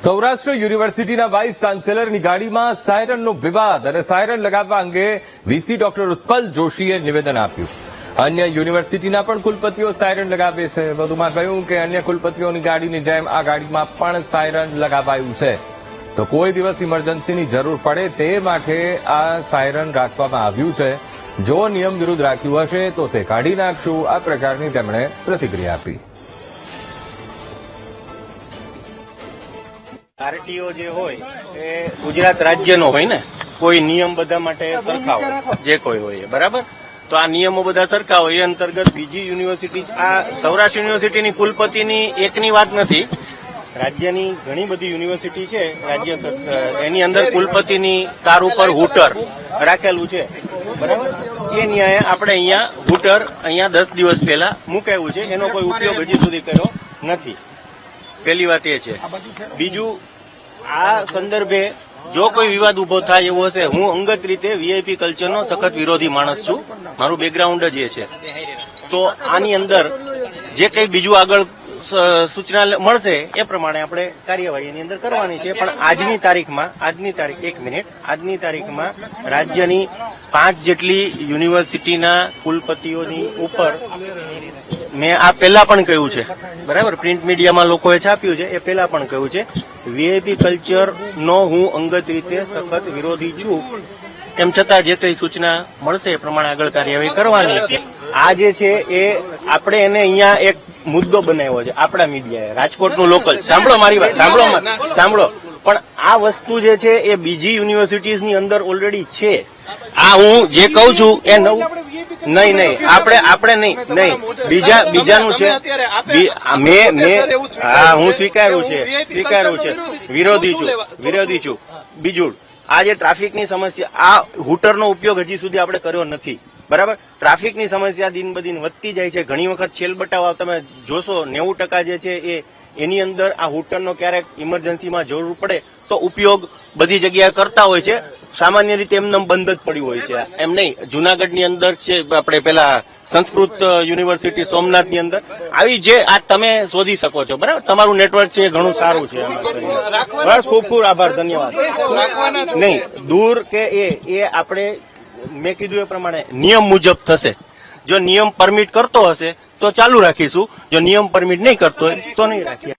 સૌરાષ્ટ્ર યુનિવર્સિટીના વાઇસ ચાન્સેલરની ગાડીમાં સાયરનનો વિવાદ અને સાયરન લગાવવા અંગે વીસી ડોક્ટર ઉત્પલ જોશીએ નિવેદન આપ્યું. અન્ય યુનિવર્સિટીના પણ કુલપતિઓ સાયરન લગાવે છે. વધુમાં કહ્યું કે અન્ય કુલપતિઓની ગાડીની જેમ આ ગાડીમાં પણ સાયરન લગાવાયું છે. તો કોઈ દિવસ ઇમરજન્સીની જરૂર પડે તે માટે આ સાયરન રાખવામાં આવ્યું છે. જો નિયમ વિરુદ્ધ રાખ્યું હશે તો તે કાઢી નાખશું. આ પ્રકારની તેમણે પ્રતિક્રિયા આપી. આરટીઓ જે હોય એ ગુજરાત રાજ્યનો હોય ને કોઈ નિયમ બધા માટે સરખા હોય જે કોઈ હોય બરાબર? તો આ નિયમો બધા સરખા હોય એ અંતર્ગત બીજી યુનિવર્સિટી આ સૌરાષ્ટ્ર યુનિવર્સિટીની કુલપતિની એકની વાત નથી. રાજ્યની ઘણી બધી યુનિવર્સિટી છે રાજ્ય એની અંદર કુલપતિની કાર ઉપર હુટર રાખેલું છે બરાબર? એ ન્યાય આપણે અહીંયા હુટર અહીંયા દસ દિવસ પહેલા મુકાયું છે એનો કોઈ ઉપયોગ હજી સુધી કર્યો નથી. પહેલી વાત એ છે. બીજું આ સંદર્ભે જો કોઈ વિવાદ ઊભો થાય એવો હશે, હું અંગત રીતે વીઆઈપી કલ્ચરનો સખત વિરોધી માણસ છું. મારું બેકગ્રાઉન્ડ જ એ છે. તો આની અંદર જે કંઈ બીજું આગળ સૂચના મળશે, એ પ્રમાણે આપણે કાર્યવાહી એની અંદર કરવાની છે. પણ આજની તારીખમાં, આજની તારીખ, એક મિનિટ, આજની તારીખમાં રાજ્યની પાંચ જેટલી યુનિવર્સિટીના કુલપતિઓની ઉપર મેં આ પહેલા પણ કહ્યું છે. બરાબર? પ્રિન્ટ મીડિયામાં લોકોએ છાપ્યું છે, એ પહેલા પણ કહ્યું છે. વીઆઈપી કલ્ચર નો હું અંગત રીતે સખત વિરોધી છું. એમ છતાં જે કઈ સૂચના મળશે એ પ્રમાણે આગળ કાર્યવાહી કરવાની આ જે છે એ આપણે એને અહીંયા એક મુદ્દો બનાવ્યો છે, આપણા મીડિયાએ. રાજકોટનું લોકલ સાંભળો મારી વાત, સાંભળો સાંભળો. પણ આ વસ્તુ જે છે એ બીજી યુનિવર્સિટીઝની અંદર ઓલરેડી છે. આ હું જે કહું છું એ નવું નહીં નહીં આપણે આપણે નહીં નહીં. બીજા બીજાનું છે. મેં મેં હા હું સ્વીકારું છે. સ્વીકારું છે. વિરોધી છું. વિરોધી છું. બીજું આ જે ટ્રાફિકની સમસ્યા આ હુટરનો ઉપયોગ હજી સુધી આપણે કર્યો નથી. બરાબર? ટ્રાફિકની સમસ્યા દિન બદિન વધતી જાય છે. ઘણી વખત છેલ બટાવ તમે જોશો નેવું ટકા જે છે એ એની અંદર આ હુટરનો ક્યારેક ઇમરજન્સીમાં જરૂર પડે તો ઉપયોગ બધી જગ્યાએ કરતા હોય છે. સામાન્ય રીતે એમને બંધ જ પડ્યું હોય છે. એમ નહીં, જુનાગઢની અંદર છે, આપણે પેલા સંસ્કૃત યુનિવર્સિટી સોમનાથની અંદર. આવી જે આ તમે શોધી શકો છો, બરાબર? તમારું નેટવર્ક છે ઘણું સારું છે બસ, ખૂબ ખૂબ આભાર, ધન્યવાદ. નહીં, દૂર કે એ એ આપણે, મેં કીધું એ પ્રમાણે નિયમ મુજબ થશે. જો નિયમ પરમિટ કરતો હશે, તો ચાલુ રાખીશું. જો નિયમ પરમિટ નહીં કરતો હોય, તો નહીં રાખીએ.